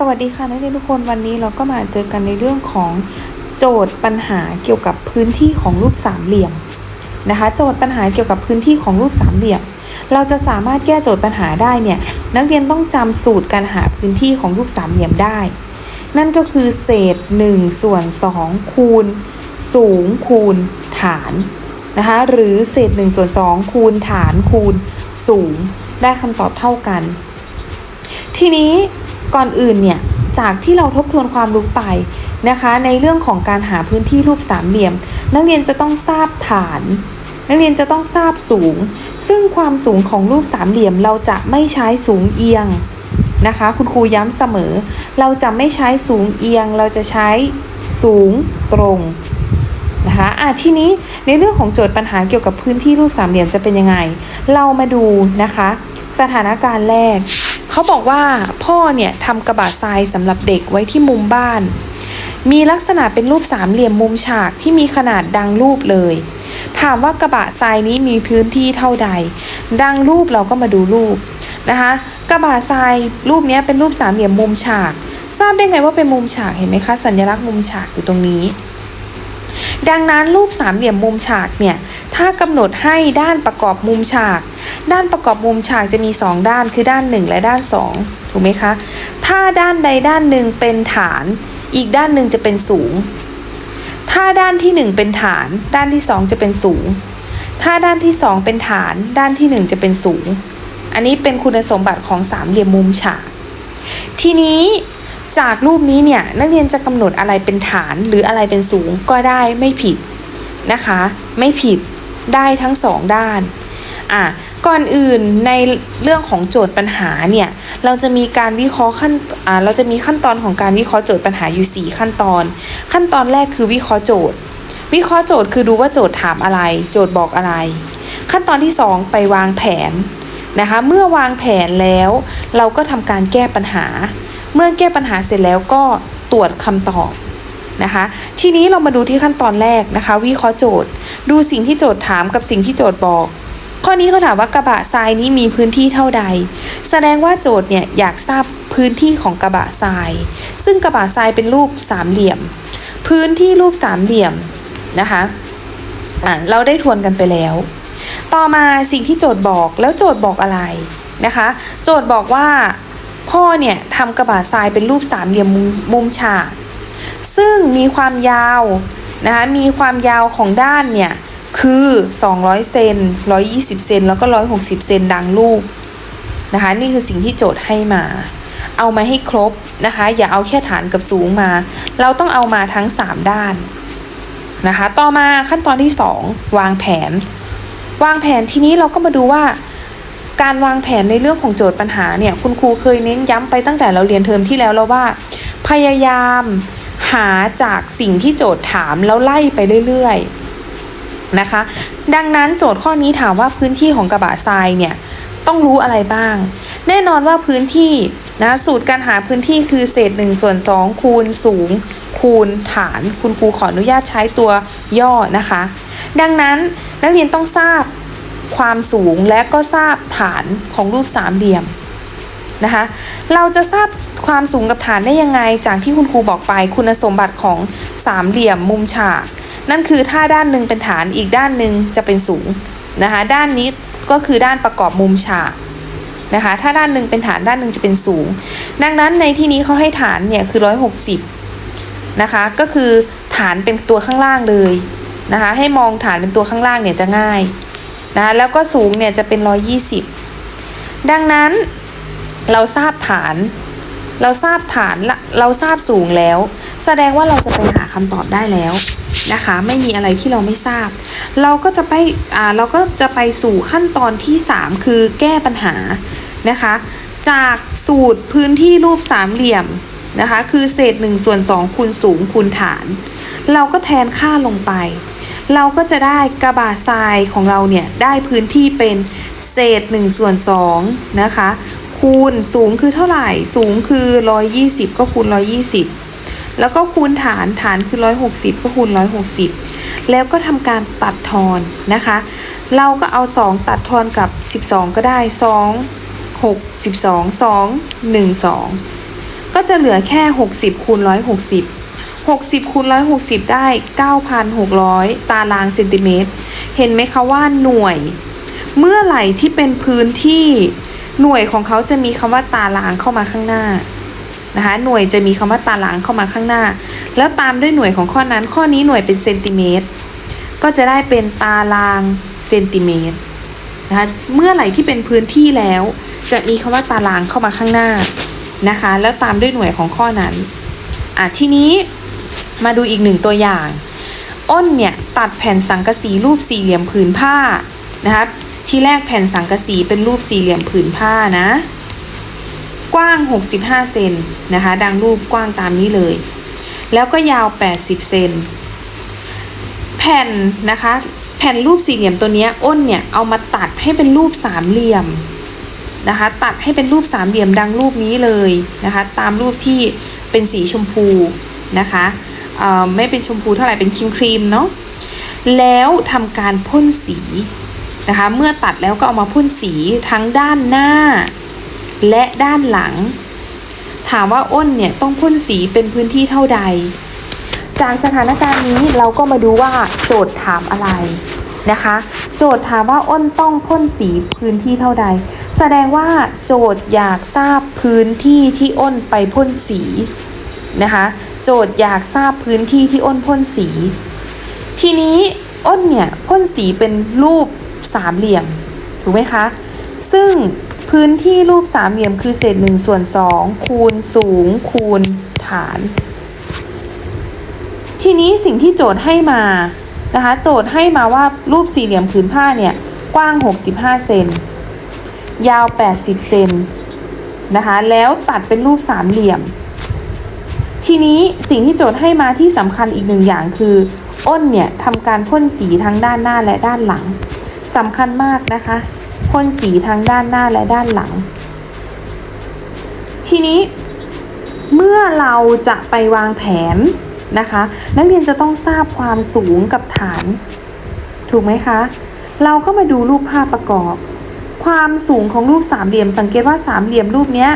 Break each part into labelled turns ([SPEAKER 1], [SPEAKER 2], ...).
[SPEAKER 1] สวัสดีค่ะนักเรียนทุกคนวันนี้เราก็มาเจอกันในเรื่องของโจทย์ปัญหาเกี่ยวกับพื้นที่ของรูปสามเหลี่ยมนะคะ โจทย์ปัญหาเกี่ยวกับพื้นที่ของรูปสามเหลี่ยม เราจะสามารถแก้โจทย์ปัญหาได้เนี่ยนักเรียนต้องจำสูตรการหาพื้นที่ของรูปสามเหลี่ยมได้ นั่นก็คือเศษ1ส่วน2คูณ สูงคูณฐานนะคะหรือเศษ1ส่วน2คูณฐานคูณสูง ได้คำตอบเท่ากัน ทีนี้ ก่อนอื่นเนี่ยจากที่เราทบทวนความรู้ไปนะคะ ในเรื่องของการหาพื้นที่รูปสามเหลี่ยม นักเรียนจะต้องทราบฐาน นักเรียนจะต้องทราบสูง ซึ่งความสูงของรูปสามเหลี่ยมเราจะไม่ใช้สูงเอียงนะคะ คุณครูย้ำเสมอ เราจะไม่ใช้สูงเอียง เราจะใช้สูงตรงนะคะอะทีนี้ในเรื่องของโจทย์ปัญหาเกี่ยวกับพื้นที่รูปสามเหลี่ยมจะเป็นยังไง เรามาดูนะคะ สถานการณ์แรก เขาบอกว่าพ่อเนี่ยทำกระบะทรายสำหรับเด็กไว้ที่มุมบ้าน มีลักษณะเป็นรูปสามเหลี่ยมมุมฉากที่มีขนาดดังรูปเลย ถามว่ากระบะทรายนี้มีพื้นที่เท่าใด ดังรูปเราก็มาดูรูปนะคะกระบะทรายรูปนี้เป็นรูปสามเหลี่ยมมุมฉาก ทราบได้ไงว่าเป็นมุมฉากเห็นไหมคะ สัญลักษณ์มุมฉากอยู่ตรงนี้ ดังนั้นรูปสามเหลี่ยมมุมฉากเนี่ยถ้ากำหนดให้ด้านประกอบมุมฉาก ด้านประกอบมุมฉากจะมี 2 ด้านคือด้าน 1 และด้าน 2 ถูกไหมคะ ถ้าด้านใดด้านหนึ่งเป็นฐาน อีกด้านหนึ่งจะเป็นสูง ถ้าด้านที่ 1 เป็นฐาน ด้านที่ 2 จะเป็นสูง ถ้าด้านที่ 2 เป็นฐาน ด้านที่ 1 จะเป็นสูง อันนี้เป็นคุณสมบัติของสามเหลี่ยมมุมฉาก ทีนี้จากรูปนี้เนี่ยนักเรียนจะกำหนดอะไรเป็นฐานหรืออะไรเป็นสูงก็ได้ไม่ผิดนะคะ ไม่ผิดได้ทั้งสองด้านอะ ก่อนอื่นในเรื่องของโจทย์ปัญหาเนี่ยเราจะมีการวิเคราะห์ขั้นเราจะมีขั้นตอนของการวิเคราะห์โจทย์ปัญหาอยู่ 4 ขั้นตอน ขั้นตอนแรกคือวิเคราะห์โจทย์ วิเคราะห์โจทย์คือดูว่าโจทย์ถามอะไร โจทย์บอกอะไร ขั้นตอนที่ 2 ไปวางแผนนะคะเมื่อวางแผนแล้ว เราก็ทำการแก้ปัญหา เมื่อแก้ปัญหาเสร็จแล้วก็ตรวจคำตอบนะคะทีนี้เรามาดูที่ขั้นตอนแรกนะคะ วิเคราะห์โจทย์ ดูสิ่งที่โจทย์ถามกับสิ่งที่โจทย์บอก ข้อนี้เขาถามว่ากระบะทรายนี้มีพื้นที่เท่าใด แสดงว่าโจทย์เนี่ยอยากทราบพื้นที่ของกระบะทราย ซึ่งกระบะทรายเป็นรูปสามเหลี่ยม พื้นที่รูปสามเหลี่ยมนะคะอะเราได้ทวนกันไปแล้ว ต่อมาสิ่งที่โจทย์บอกแล้วโจทย์บอกอะไรนะคะ โจทย์บอกว่าพ่อเนี่ยทำกระบะทรายเป็นรูปสามเหลี่ยมมุมฉากซึ่งมีความยาวนะคะมีความยาวของด้านเนี่ย คือ 200 เซน 120 เซน แล้วก็ 160 เซนดังรูปนะคะ นี่คือสิ่งที่โจทย์ให้มา เอามาให้ครบนะคะ อย่าเอาแค่ฐานกับสูงมา เราต้องเอามาทั้ง 3 ด้านนะคะ ต่อมาขั้นตอนที่ 2 วางแผน วางแผนทีนี้เราก็มาดูว่า การวางแผนในเรื่องของโจทย์ปัญหาเนี่ย คุณครูเคยเน้นย้ำไปตั้งแต่เราเรียนเทอมที่แล้วแล้วว่า พยายามหาจากสิ่งที่โจทย์ถามแล้วไล่ไปเรื่อยๆ นะคะ ดังนั้นโจทย์ข้อนี้ถามว่าพื้นที่ของกระบะทรายเนี่ยต้องรู้อะไรบ้าง แน่นอนว่าพื้นที่นะสูตรการหาพื้นที่คือเศษ1ส่วน2คูณสูง คูณฐาน คุณครูขออนุญาตใช้ตัวย่อนะคะ ดังนั้นนักเรียนต้องทราบความสูงและก็ทราบฐานของรูปสามเหลี่ยมนะคะเราจะทราบความสูงกับฐานได้ยังไง จากที่คุณครูบอกไปคุณสมบัติของสามเหลี่ยมมุมฉาก นั่นคือถ้าด้านหนึ่งเป็นฐานอีกด้านหนึ่งจะเป็นสูงนะคะด้านนี้ก็คือด้านประกอบมุมฉากนะคะถ้าด้านหนึ่งเป็นฐานด้านหนึ่งจะเป็นสูง ดังนั้นในที่นี้เขาให้ฐานเนี่ยคือ 160นะคะก็คือฐานเป็นตัวข้างล่างเลยนะคะให้มองฐานเป็นตัวข้างล่างเนี่ยจะง่ายนะคะแล้วก็สูงเนี่ยจะเป็น 120 ดังนั้นเราทราบฐาน เราทราบฐานละเราทราบสูงแล้ว แสดงว่าเราจะไปหาคำตอบได้แล้ว นะคะ ไม่มีอะไรที่เราไม่ทราบ เราก็จะไปอ่าเราก็จะไปสู่ขั้นตอนที่ 3 คือแก้ปัญหานะคะ จากสูตรพื้นที่รูปสามเหลี่ยมนะคะ คือเศษ1ส่วน2คูณสูงคูณฐาน เราก็แทนค่าลงไป เราก็จะได้กระบะทรายของเราเนี่ย ได้พื้นที่เป็นเศษ1ส่วน2นะคะ คูณสูงคือเท่าไหร่ สูงคือ 120 ก็คูณ 120 แล้วก็คูณฐานฐานคือ 160 ก็คูณ 160 แล้วก็ทำการตัดทอนนะคะ เราก็เอา 2 ตัดทอนกับ 12 ก็ได้ 2 6 12 2 1 2 ก็จะเหลือแค่ 60คูณ160 60คูณ160 ได้ 9,600 ตารางเซนติเมตร เห็นไหมคะว่าหน่วย เมื่อไหร่ที่เป็นพื้นที่หน่วยของเขาจะมีคำว่าตารางเข้ามาข้างหน้า นะคะหน่วยจะมีคำว่าตารางเข้ามาข้างหน้า แล้วตามด้วยหน่วยของข้อนั้น ข้อนี้หน่วยเป็นเซนติเมตรก็จะได้เป็นตารางเซนติเมตรนะคะเมื่อไหร่ที่เป็นพื้นที่แล้ว จะมีคำว่าตารางเข้ามาข้างหน้านะคะ แล้วตามด้วยหน่วยของข้อนั้นอะทีนี้มาดูอีกหนึ่งตัวอย่าง อ้นเนี่ยตัดแผ่นสังกะสีรูปสี่เหลี่ยมผืนผ้านะคะที่แรกแผ่นสังกะสีเป็นรูปสี่เหลี่ยมผืนผ้านะ กว้าง 65 เซนนะคะ ดังรูปกว้างตามนี้เลย แล้วก็ยาว 80 เซน แผ่นนะคะ แผ่นรูปสี่เหลี่ยมตัวนี้อ้นเนี่ยเอามาตัดให้เป็นรูปสามเหลี่ยมนะคะ ตัดให้เป็นรูปสามเหลี่ยมดังรูปนี้เลยนะคะ ตามรูปที่เป็นสีชมพูนะคะไม่เป็นชมพูเท่าไหร่เป็นครีมครีมเนาะ แล้วทำการพ่นสีนะคะ เมื่อตัดแล้วก็เอามาพ่นสีทั้งด้านหน้า และด้านหลัง ถามว่าอ้นเนี่ยต้องพ่นสีเป็นพื้นที่เท่าใด จากสถานการณ์นี้เราก็มาดูว่าโจทย์ถามอะไรนะคะ โจทย์ถามว่าอ้นต้องพ่นสีพื้นที่เท่าใด แสดงว่าโจทย์อยากทราบพื้นที่ที่อ้นไปพ่นสีนะคะ โจทย์อยากทราบพื้นที่ที่อ้นพ่นสี ทีนี้อ้นเนี่ยพ่นสีเป็นรูปสามเหลี่ยมถูกไหมคะ ซึ่ง พื้นที่รูปสามเหลี่ยมคือเศษหนึ่งส่วนสองคูณสูง คูณฐาน ทีนี้สิ่งที่โจทย์ให้มานะคะโจทย์ให้มาว่ารูปสี่เหลี่ยมผืนผ้าเนี่ยกว้าง 65 เซนยาว 80 เซนนะคะแล้วตัดเป็นรูปสามเหลี่ยม ทีนี้สิ่งที่โจทย์ให้มาที่สำคัญอีกหนึ่งอย่างคือ อ้นเนี่ยทำการพ่นสีทั้งด้านหน้าและด้านหลังสำคัญมากนะคะ พ่นสีทั้งด้านหน้าและด้านหลัง ทีนี้เมื่อเราจะไปวางแผนนะคะ นักเรียนจะต้องทราบความสูงกับฐาน ถูกไหมคะ เราก็มาดูรูปภาพประกอบ ความสูงของรูปสามเหลี่ยม สังเกตว่าสามเหลี่ยมรูปเนี้ย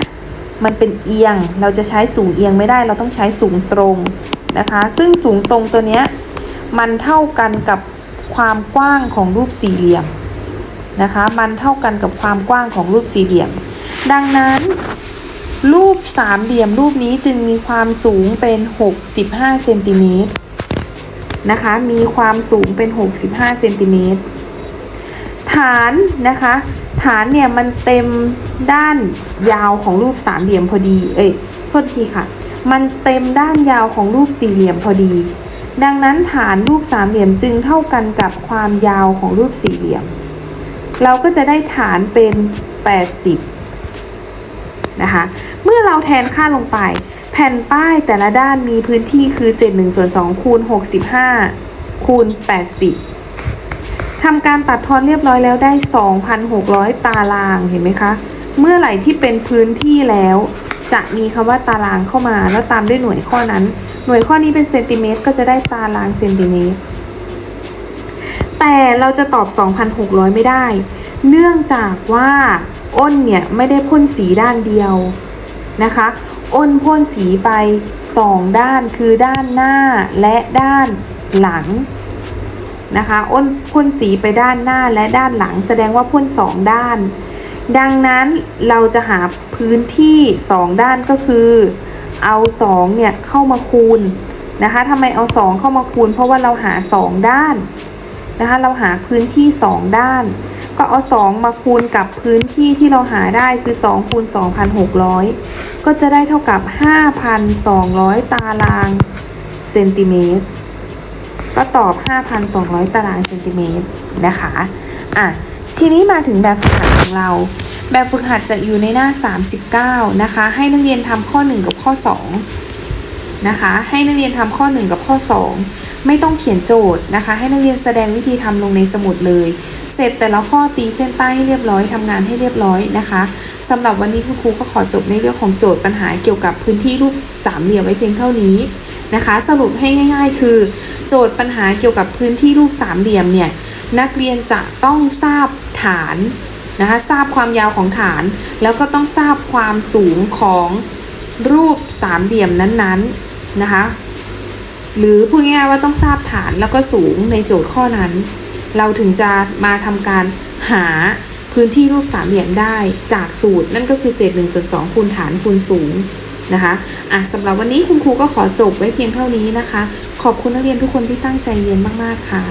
[SPEAKER 1] มันเป็นเอียง เราจะใช้สูงเอียงไม่ได้ เราต้องใช้สูงตรงนะคะ ซึ่งสูงตรงตัวเนี้ยมันเท่ากันกับความกว้างของรูปสี่เหลี่ยม นะคะ มันเท่ากันกับความกว้างของรูปสี่เหลี่ยม ดังนั้น รูปสามเหลี่ยมรูปนี้จึงมีความสูงเป็น 65เซนติเมตรนะคะ มีความสูงเป็น 65เซนติเมตรฐานนะคะ ฐานเนี่ยมันเต็มด้านยาวของรูปสามเหลี่ยมพอดี เอ้ยโทษทีค่ะ มันเต็มด้านยาวของรูปสี่เหลี่ยมพอดี ดังนั้นฐานรูปสามเหลี่ยมจึงเท่ากันกับความยาวของรูปสี่เหลี่ยม เราก็จะได้ฐานเป็น 80 นะคะ เมื่อเราแทนค่าลงไป แผ่นป้ายแต่ละด้านมีพื้นที่คือเศษ1ส่วน2คูณ65คูณ80ทำการตัดทอนเรียบร้อยแล้วได้ 2,600 ตารางเห็นไหมคะ เมื่อไหร่ที่เป็นพื้นที่แล้วจะมีคำว่าตารางเข้ามา แล้วตามด้วยหน่วยข้อนั้น หน่วยข้อนี้เป็นเซนติเมตรก็จะได้ตารางเซนติเมตร เราจะตอบ 2,600 ไม่ได้ เนื่องจากว่าอ้นเนี่ยไม่ได้พ่นสีด้านเดียวนะคะอ้นพ่นสีไป 2 ด้านคือด้านหน้าและด้านหลังนะคะอ้นพ่นสีไปด้านหน้าและด้านหลัง แสดงว่าพ่น 2 ด้าน ดังนั้นเราจะหาพื้นที่ 2 ด้านก็คือ เอา2เนี่ยเข้ามาคูณนะคะทำไมเอา 2 เข้ามาคูณ เพราะว่าเราหา 2 ด้าน นะคะเราหาพื้นที่ 2 ด้าน ก็เอา 2 มาคูณกับพื้นที่ที่เราหาได้คือ2คูณ2,600 ก็จะได้เท่ากับ 5,200 ตารางเซนติเมตร ก็ตอบ 5,200 ตารางเซนติเมตรนะคะอะทีนี้มาถึงแบบฝึกหัดของเรา แบบฝึกหัดจะอยู่ในหน้า 39 นะคะ ให้นักเรียนทำข้อ 1 กับข้อ 2 นะคะ ให้นักเรียนทำข้อ 1 กับข้อ 2 ไม่ต้องเขียนโจทย์นะคะ ให้นักเรียนแสดงวิธีทำลงในสมุดเลย เสร็จแต่ละข้อตีเส้นใต้ให้เรียบร้อยทำงานให้เรียบร้อยนะคะสำหรับวันนี้คุณครูก็ขอจบในเรื่องของโจทย์ปัญหาเกี่ยวกับพื้นที่รูปสามเหลี่ยมไว้เพียงเท่านี้นะคะ สรุปให้ง่าย ๆ คือ โจทย์ปัญหาเกี่ยวกับพื้นที่รูปสามเหลี่ยมเนี่ยนักเรียนจะต้องทราบฐานนะคะทราบความยาวของฐาน แล้วก็ต้องทราบความสูงของรูปสามเหลี่ยมนั้นๆนะคะ หรือพูดง่ายๆว่าต้องทราบฐานแล้วก็สูงในโจทย์ข้อนั้น เราถึงจะมาทำการหาพื้นที่รูปสามเหลี่ยมได้จากสูตร นั่นก็คือเศษ1ส่วน2คูณฐานคูณสูงนะคะอะสำหรับวันนี้คุณครูก็ขอจบไว้เพียงเท่านี้นะคะ ขอบคุณนักเรียนทุกคนที่ตั้งใจเรียนมาก ๆ ค่ะ